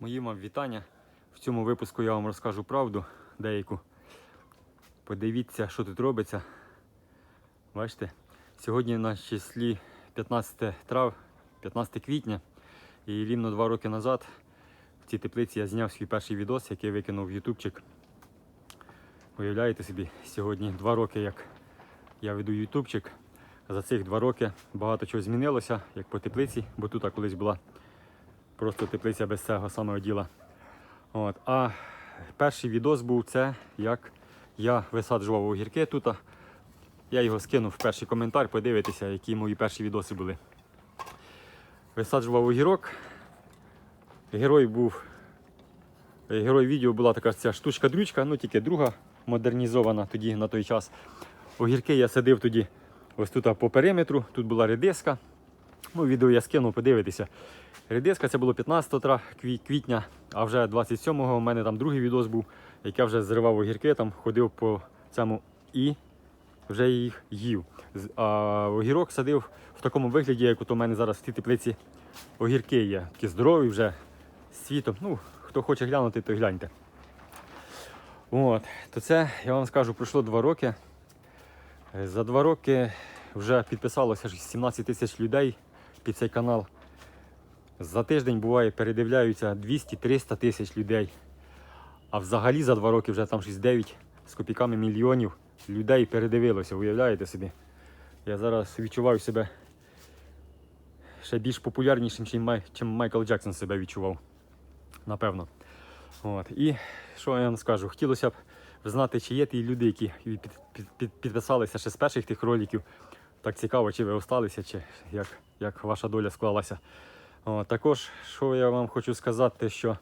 Мої вам вітання. В цьому випуску я вам розкажу правду деяку. Подивіться, що тут робиться. Бачите, сьогодні на числі 15 трав, 15 квітня. І рівно два роки назад в цій теплиці я зняв свій перший відос, який викинув в ютубчик. Уявляєте собі, сьогодні два роки, як я веду ютубчик. За цих два роки багато чого змінилося, як по теплиці, бо тут колись була просто теплиця без цього самого діла. От. А перший відос був це, як я висаджував огірки тут. Я його скинув в перший коментар, подивитися, які мої перші відоси були. Висаджував огірок. Герой був. Герой відео була така ця штучка-дрючка, ну тільки друга модернізована тоді на той час. Огірки я садив тоді ось тут по периметру, тут була редиска. Ну, відео я скинув, подивитися. Редиска це було 15 квітня, а вже 27-го у мене там другий відос був, як я вже зривав огірки, там ходив по цьому і вже їх їв. А огірок садив в такому вигляді, як от у мене зараз в цій теплиці огірки є. Такі здорові вже з світом. Ну, хто хоче глянути, то гляньте. От, то це, я вам скажу, пройшло два роки. Е, За два роки вже підписалося 17 тисяч людей під цей канал. За тиждень буває передивляються 200-300 тисяч людей. А взагалі за два роки вже там 6-9 з копійками мільйонів людей передивилося, уявляєте собі? Я зараз відчуваю себе ще більш популярнішим, чим, Май, чим Майкл Джексон себе відчував. Напевно. От. І що я вам скажу? Хотілося б знати, чи є ті люди, які під, під, під, підписалися ще з перших тих роликів. Так цікаво, чи ви осталися, чи як, як ваша доля склалася. О, також, що я вам хочу сказати, що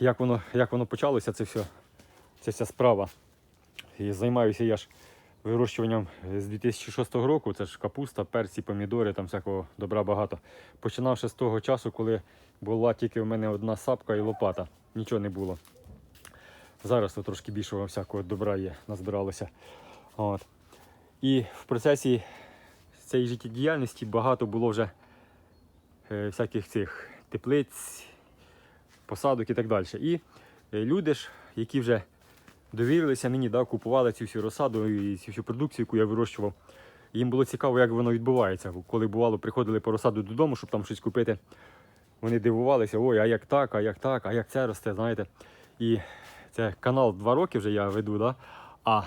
як воно, як воно почалося, це все, ця вся справа. І займаюся я ж вирощуванням з 2006 року. Це ж капуста, перці, помідори, там всякого добра багато. Починавши з того часу, коли була тільки в мене одна сапка і лопата. Нічого не було. Зараз то трошки більшого всякого добра є, назбиралося. От. І в процесі цієї життєдіяльності багато було вже е, всяких цих теплиць, посадок і так далі. І е, люди ж, які вже довірилися мені, да, купували цю всю розсаду і цю всю продукцію, яку я вирощував. Їм було цікаво, як воно відбувається. Коли бувало, приходили по розсаду додому, щоб там щось купити. Вони дивувалися, ой, а як так, а як так, а як це росте, знаєте. І це канал два роки вже я веду, да? а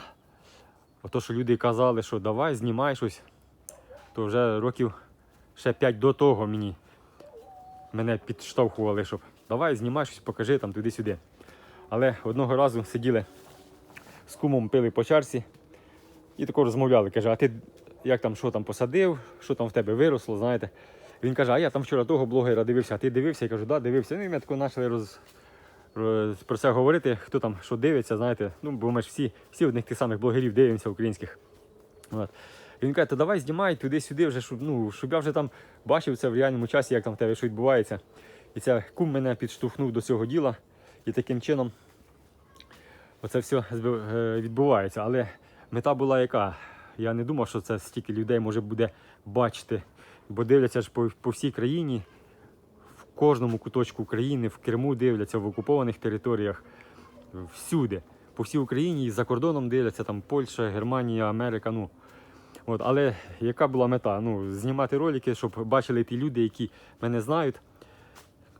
ото, що люди казали, що давай, знімай щось, то вже років ще 5 до того мені мене підштовхували, щоб давай, знімай щось, покажи там туди-сюди. Але одного разу сиділи з кумом пили по чарці і тако розмовляли. Каже, а ти як там, що там посадив, що там в тебе виросло, знаєте. Він каже, а я там вчора того блогера дивився, а ти дивився? Я кажу, да, дивився. Ну і ми тако почали роз, про це говорити, хто там що дивиться, знаєте. Ну, бо ми ж всі, всі одних тих самих блогерів дивимося українських. От. Він каже, то давай знімай туди-сюди, вже, щоб, ну, щоб я вже там бачив це в реальному часі, як там в тебе що відбувається. І це кум мене підштовхнув до цього діла. І таким чином оце все е, відбувається. Але мета була яка? Я не думав, що це стільки людей може буде бачити, бо дивляться ж по, по всій країні, кожному куточку України, в Криму дивляться, в окупованих територіях, всюди. По всій Україні і за кордоном дивляться, там Польща, Германія, Америка. Ну. От, але яка була мета? Ну, знімати ролики, щоб бачили ті люди, які мене знають,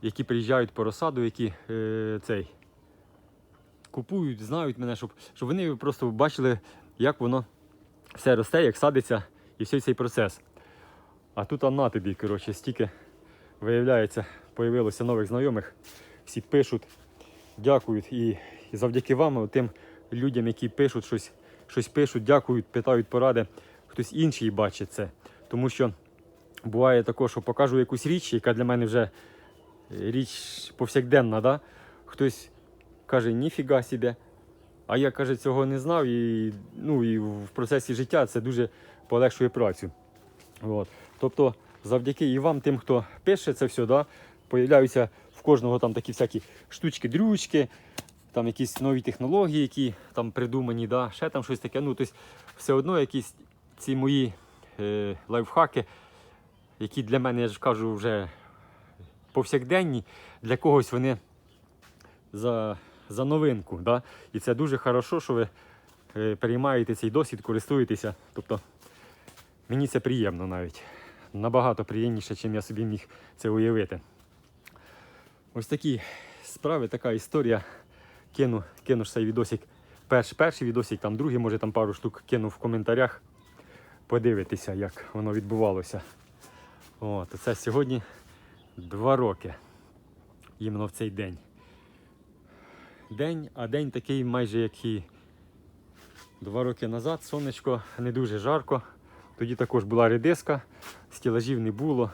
які приїжджають по розсаду, які е, цей, купують, знають мене, щоб, щоб вони просто бачили, як воно все росте, як садиться і всій цей процес. А тут а на тобі, коротше, стільки виявляється, появилося нових знайомих, всі пишуть, дякують. І, завдяки вам, тим людям, які пишуть щось, щось пишуть, дякують, питають поради, хтось інший бачить це. Тому що буває також, що покажу якусь річ, яка для мене вже річ повсякденна, да? хтось каже, ніфіга собі. А я каже, цього не знав, і, ну, і в процесі життя це дуже полегшує працю. От. Тобто, завдяки і вам, тим, хто пише це все, да, появляються в кожного там такі всякі штучки-дрючки, там якісь нові технології, які там придумані, да, ще там щось таке. Ну, тобто, все одно якісь ці мої е, лайфхаки, які для мене, я ж кажу, вже повсякденні, для когось вони за, за новинку. Да? І це дуже хорошо, що ви е, переймаєте цей досвід, користуєтеся. Тобто мені це приємно навіть. Набагато приємніше, чим я собі міг це уявити. Ось такі справи, така історія. Кину, кину ж цей відосик. Перш, перший відосик, там другий, може там пару штук кину в коментарях. Подивитися, як воно відбувалося. От, це сьогодні два роки. Іменно в цей день. День, а день такий майже як і два роки назад. Сонечко не дуже жарко. Тоді також була редиска, стілажів не було.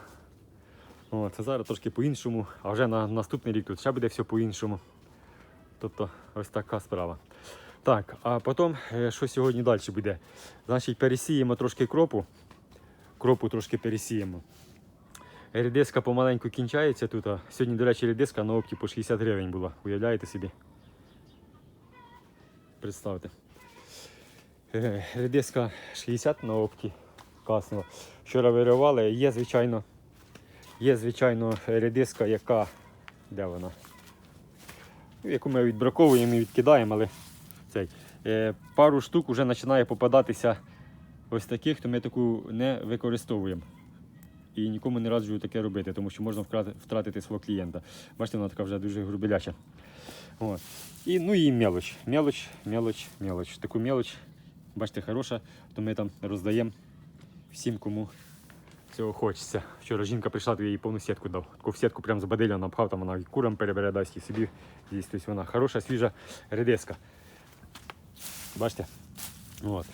От, а зараз трошки по-іншому, а вже на наступний рік тут ще буде все по-іншому. Тобто ось така справа. Так, а потім, е, що сьогодні далі буде? Значить, пересіємо трошки кропу. Кропу трошки пересіємо. Редиска помаленьку кінчається тут. Сьогодні, до речі, редиска на опті по 60 гривень була. Уявляєте собі? Представте. Е, Редиска 60 на опті каснула. Вчора виривали. Є, звичайно, є, звичайно, редиска, яка. Де вона? Яку ми відбраковуємо і відкидаємо, але цей. Е, пару штук вже починає попадатися ось таких, то ми таку не використовуємо. І нікому не раджу таке робити, тому що можна втратити свого клієнта. Бачите, вона така вже дуже грубеляча. От. І, ну і мелоч. Мелоч, мелоч, мелоч. Таку мелоч, бачите, хороша, то ми там роздаємо всім, кому цього хочеться. Вчора жінка прийшла, то я їй повну сітку дав. Таку сітку прямо з бадиля напхав, там вона і курам перебере, дасть і собі їсть. Тобто вона хороша, свіжа редиска. Бачите? От.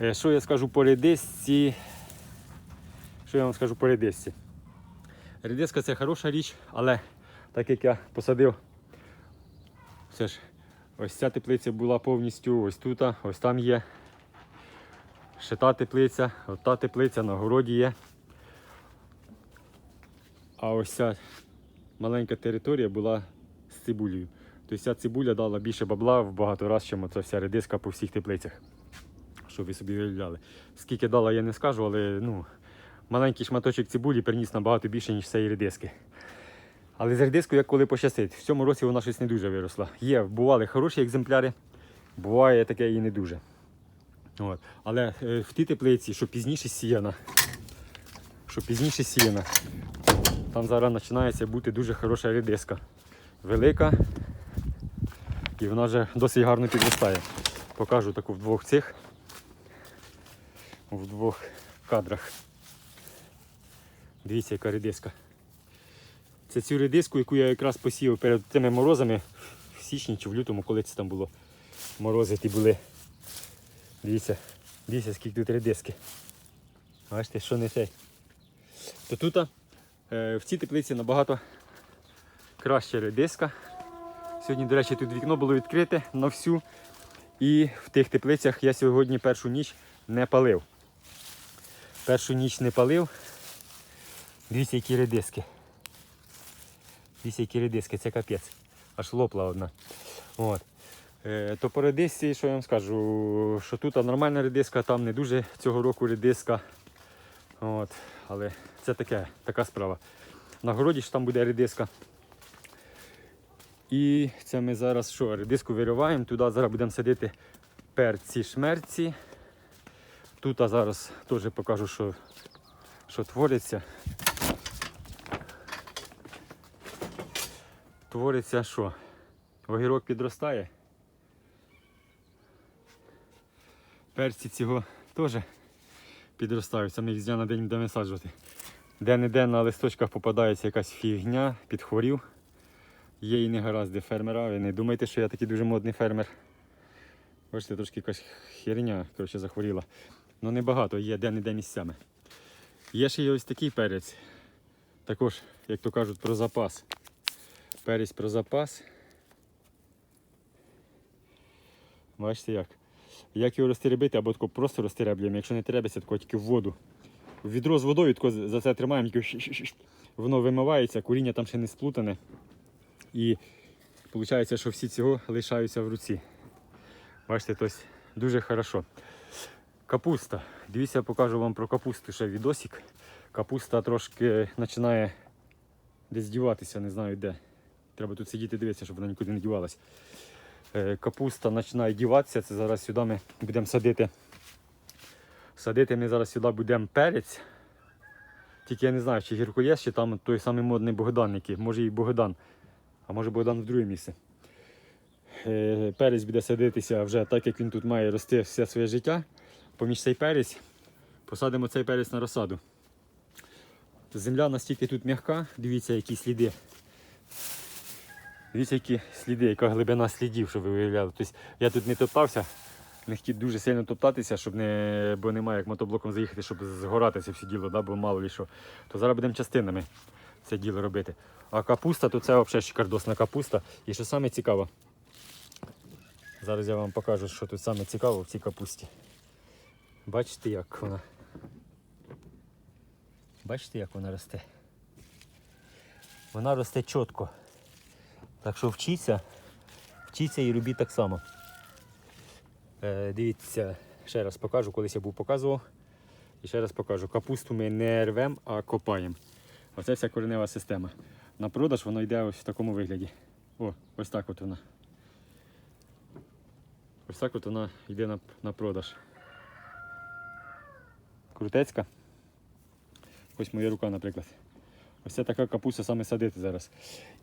Е, Що я скажу по редисці? Що я вам скажу по редисці? Редиска це хороша річ, але так як я посадив, все ж, ось ця теплиця була повністю ось тут, ось там є. Ще та теплиця, от та теплиця на городі є. А ось ця маленька територія була з цибулею. Тобто ця цибуля дала більше бабла в багато разів, ніж ця вся редиска по всіх теплицях. Щоб ви собі уявляли. Скільки дала, я не скажу, але ну, маленький шматочок цибулі приніс набагато більше, ніж цієї редиски. Але з редискою як коли пощастить. В цьому році вона щось не дуже виросла. Є, бували хороші екземпляри, буває таке і не дуже. От. Але е, в тій теплиці, що пізніше сіяна, що пізніше сіяна, там зараз починається бути дуже хороша редиска. Велика. І вона вже досить гарно підростає. Покажу таку в двох цих, в двох кадрах. Дивіться, яка редиска. Це цю редиску, яку я якраз посіяв перед тими морозами в січні чи в лютому, коли це там було. Морози ті були. Дивіться, дивіться, скільки тут редиски. Бачите, що не цей. То тут е, в цій теплиці набагато краща редиска. Сьогодні, до речі, тут вікно було відкрите на всю. І в тих теплицях я сьогодні першу ніч не палив. Першу ніч не палив. Дивіться, які редиски. Дивіться, які редиски, це капець. Аж лопла одна. От. Е, то по редисці, що я вам скажу, що тут нормальна редиска, там не дуже цього року редиска. От. Але це таке, така справа. На городі ж там буде редиска. І це ми зараз що, редиску вириваємо, туди зараз будемо садити перці шмерці. Тут а зараз теж покажу, що, що твориться. Твориться що? Огірок підростає. Перці цього теж підростають, саме їх з дня на день будемо висаджувати. Де-не-де на листочках попадається якась фігня, підхворів. Є і негаразди фермера. Ви не думайте, що я такий дуже модний фермер. Бачите, трошки якась херня коротше, захворіла. Ну небагато, є де-не-де місцями. Є ще й ось такий перець. Також, як то кажуть, про запас. Перець про запас. Бачите як? Як його розтеребити або тако просто розтереблюємо, якщо не треба, тако тільки в воду. Відро з водою тако за це тримаємо, воно вимивається, коріння там ще не сплутане. І виходить, що всі цього лишаються в руці. Бачите, тобто дуже хорошо. Капуста. Дивіться, я покажу вам про капусту ще відосик. Капуста трошки починає десь діватися, не знаю де. Треба тут сидіти дивитися, щоб вона нікуди не дівалась. Е, Капуста починає діватися. Це зараз сюди ми будемо садити. Садити ми зараз сюди будемо перець. Тільки я не знаю, чи гіркулес, чи там той самий модний Богдан, який. Може і Богдан. А може Богдан в друге місце. Е, Перець буде садитися вже так, як він тут має рости все своє життя. Поміж цей перець посадимо цей перець на розсаду. Земля настільки тут м'яка, дивіться, які сліди. Дивіться, які сліди, яка глибина слідів, щоб ви уявляли. Тобто я тут не топтався, не хотів дуже сильно топтатися, щоб не, бо немає як мотоблоком заїхати, щоб згорати це все діло, да, бо мало ли що. То зараз будемо частинами це діло робити. А капуста, то це взагалі шикардосна капуста. І що саме цікаво, зараз я вам покажу, що тут саме цікаво в цій капусті. Бачите, як вона. Бачите, як вона росте? Вона росте чітко. Так що вчіться, вчіться і робіть так само. Е, дивіться, ще раз покажу, колись я був показував. І ще раз покажу. Капусту ми не рвемо, а копаємо. Оце вся коренева система. На продаж воно йде ось в такому вигляді. О, ось так от вона. Ось так от вона йде на, на продаж. Крутецька. Ось моя рука, наприклад. Ось це така капуста саме садити зараз.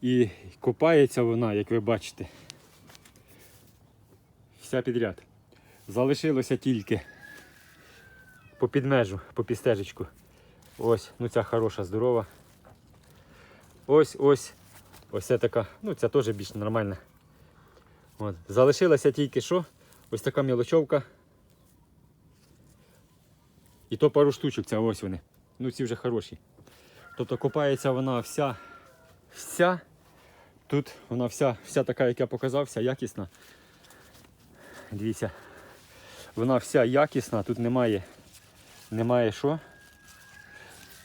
І копається вона, як ви бачите. Вся підряд. Залишилося тільки по підмежу, по підстежечку. Ось, ну ця хороша, здорова. Ось, ось. Ось це така, ну ця теж більш нормальна. От. Залишилося тільки що? Ось така мілочовка. І то пару штучок, ця ось вони. Ну ці вже хороші. Тобто копається вона вся, вся. Тут вона вся, вся така, як я показав, вся якісна. Дивіться. Вона вся якісна, тут немає, немає що.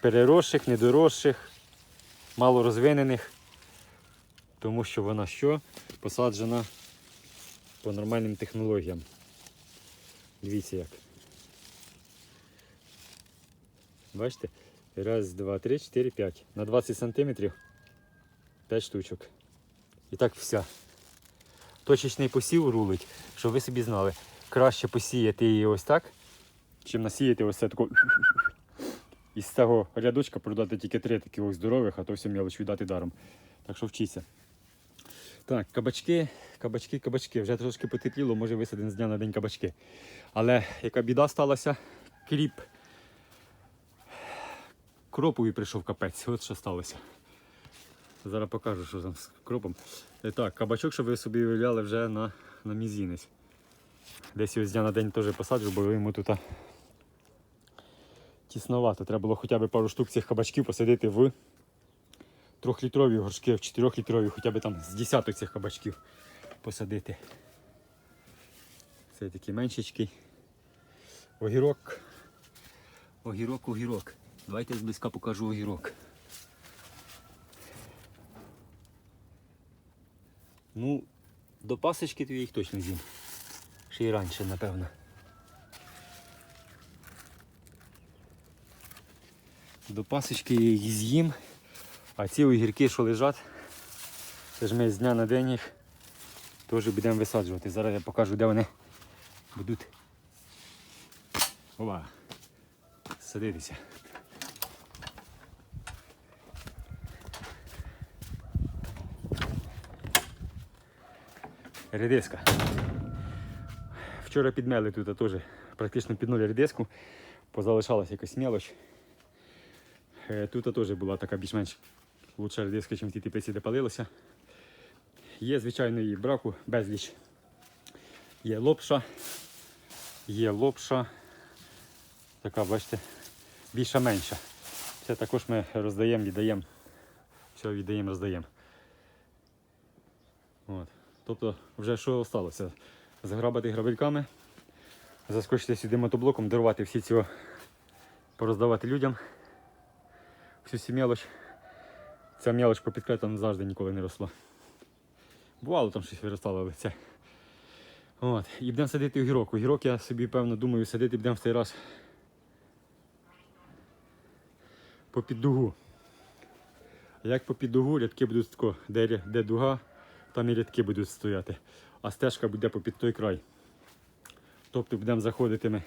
Переросших, недоросших, малорозвинених. Тому що вона що? Посаджена по нормальним технологіям. Дивіться як. Бачите? Раз, два, три, чотири, п'ять. На 20 сантиметрів 5 штучок. І так вся. Точечний посів рулить, щоб ви собі знали. Краще посіяти її ось так, чим насіяти ось це тако. Із цього рядочка продати тільки три таких здорових, а то все мелоч віддати даром. Так що вчіться. Так, кабачки, кабачки, кабачки. Вже трошки потепліло, може висадимо з дня на день кабачки. Але яка біда сталася, кріп. Кропові прийшов капець, от що сталося. Зараз покажу, що там з кропом. І так, кабачок, щоб ви собі уявляли вже на, на мізінець. Десь його з дня на день теж посаджу, бо йому тут тісновато. Треба було хоча б пару штук цих кабачків посадити в трьохлітрові горшки, в чотирьохлітрові, хоча б там з десяток цих кабачків посадити. Це такий меншечкий. Огірок. Огірок, огірок. Давайте зблизька покажу огірок. Ну, до пасочки то їх точно з'їм. Ще й раніше, напевно. До пасочки я їх з'їм, а ці огірки, що лежать, це ж ми з дня на день їх теж будемо висаджувати. Зараз я покажу, де вони будуть. Ова. Садитися. Редиска. Вчора підмели тут теж практично під нуль редиску. Позалишалась якась мелоч. Е, Тут теж була така більш-менш лучша редиска, ніж в тій теплиці, де палилося. Є, звичайно, і браку безліч. Є лопша, є лопша. Така, бачите, більша менша. Це також ми роздаємо, віддаємо. Все віддаємо, роздаємо. От. Тобто вже що сталося? Заграбати грабельками, заскочити сюди мотоблоком, дарувати всі ці, пороздавати людям. Всю цю мелоч. Ця мелоч по підкретам завжди ніколи не росла. Бувало там щось виростало, але це. От. І будемо садити огірок. Огірок я собі, певно, думаю, садити будемо в цей раз по під дугу. Як по підугу, рядки будуть тако, де, де дуга, там і рядки будуть стояти. А стежка буде по під той край. Тобто будемо заходити ми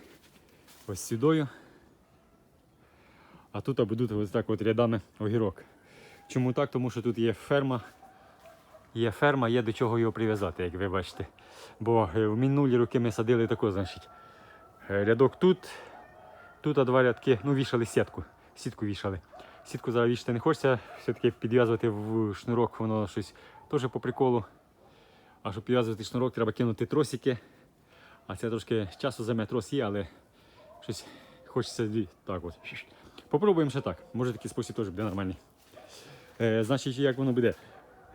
ось сюдою. А тут будуть ось так от рядами огірок. Чому так? Тому що тут є ферма. Є ферма, є до чого його прив'язати, як ви бачите. Бо е, в минулі роки ми садили тако, значить. е, Рядок тут, тут а два рядки, ну вішали сітку. Сітку вішали. Сітку зараз не хочеться, все-таки підв'язувати в шнурок, воно щось теж по приколу. А щоб підв'язувати шнурок, треба кинути тросики. А це трошки часу займе трос є, але щось хочеться так от. Попробуємо ще так. Може такий спосіб теж буде нормальний. Е, значить, як воно буде?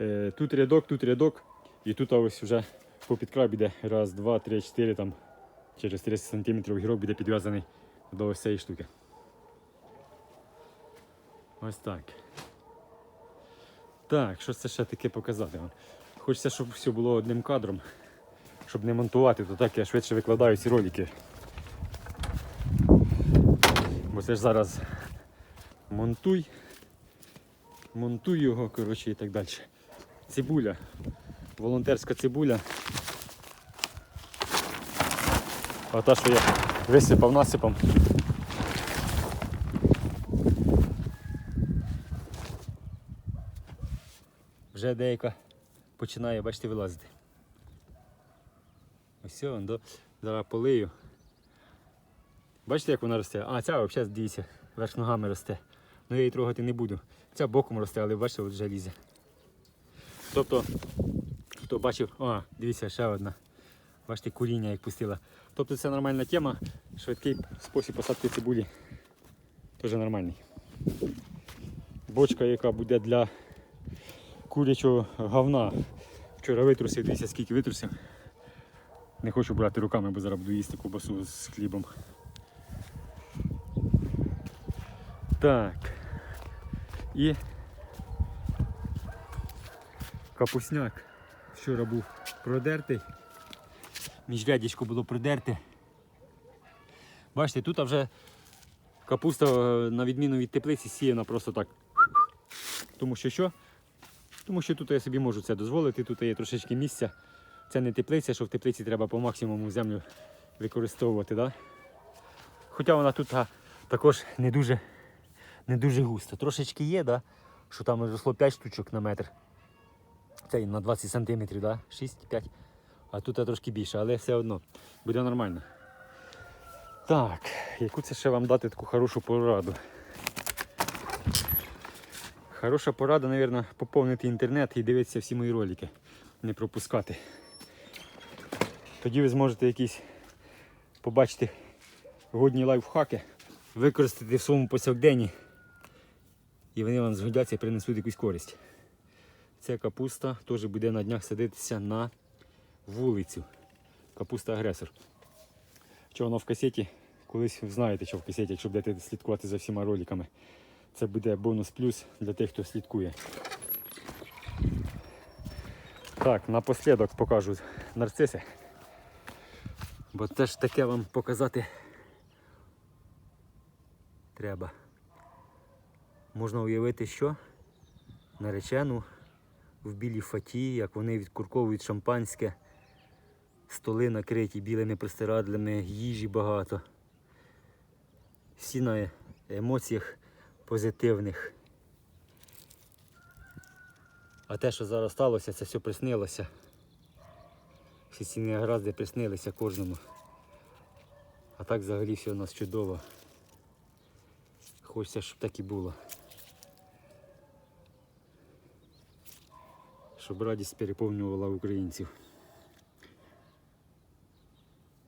Е, тут рядок, тут рядок, і тут ось вже по підкрай буде раз, два, три, чотири, там через 30 см гірок буде підв'язаний до ось цієї штуки. Ось так. Так, що це ще таке показати? Хочеться, щоб все було одним кадром, щоб не монтувати, то так я швидше викладаю ці ролики. Бо це ж зараз монтуй, монтуй його, коротше, і так далі. Цибуля, волонтерська цибуля. А та, що я висипав насипом. Вже деяка починає, бачите, вилазити. Ось все, до... зараз полию. Бачите, як вона росте? А, ця взагалі дивіться, верх ногами росте. Ну я її трогати не буду. Ця боком росте, але бачите, от вже лізе. Тобто, хто бачив, а, дивіться, ще одна. Бачите, куріння як пустила. Тобто це нормальна тема, швидкий спосіб посадки цибулі. Теж нормальний. Бочка, яка буде для курячого говна. Вчора витрусив, дивіться, скільки витрусив. Не хочу брати руками, бо зараз буду їсти ковбасу з хлібом. Так. І капусняк. Вчора був продертий. Міжрядічко було продерте. Бачите, тут вже капуста, е, на відміну від теплиці, сіяна просто так. Тому що що? Тому що тут я собі можу це дозволити, тут є трошечки місця. Це не теплиця, що в теплиці треба по максимуму землю використовувати. Да? Хоча вона тут а, також не дуже, не дуже густа. Трошечки є, да? що там росло 5 штучок на метр. Це на 20 см, да? 6-5. А тут трошки більше, але все одно буде нормально. Так, яку це ще вам дати таку хорошу пораду? Хороша порада, мабуть, поповнити інтернет і дивитися всі мої ролики, не пропускати. Тоді ви зможете якісь побачити годні лайфхаки, використати в своєму повсякденні, і вони вам згодяться і принесуть якусь користь. Ця капуста теж буде на днях садитися на вулицю. Капуста агресор. Що воно в касеті? Колись знаєте, що в касеті, якщо будете слідкувати за всіма роликами. Це буде бонус плюс для тих, хто слідкує. Так, напослідок покажу нарциси. Бо це ж таке вам показати треба. Можна уявити, що наречену в білій фаті, як вони відкурковують шампанське, столи накриті білими простирадлями, їжі багато. Всі на емоціях позитивних. А те, що зараз сталося, це все приснилося. Всі ці негаразди приснилися кожному. А так взагалі все у нас чудово. Хочеться, щоб так і було. Щоб радість переповнювала українців.